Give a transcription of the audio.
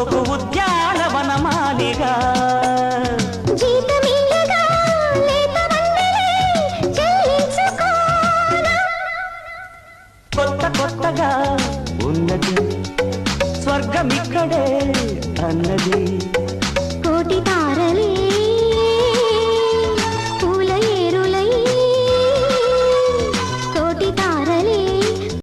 తోపు ఉద్యానవనమాలిగా. కొత్త కొత్తగా ఉన్నది స్వర్గమిక్కడే అన్నది.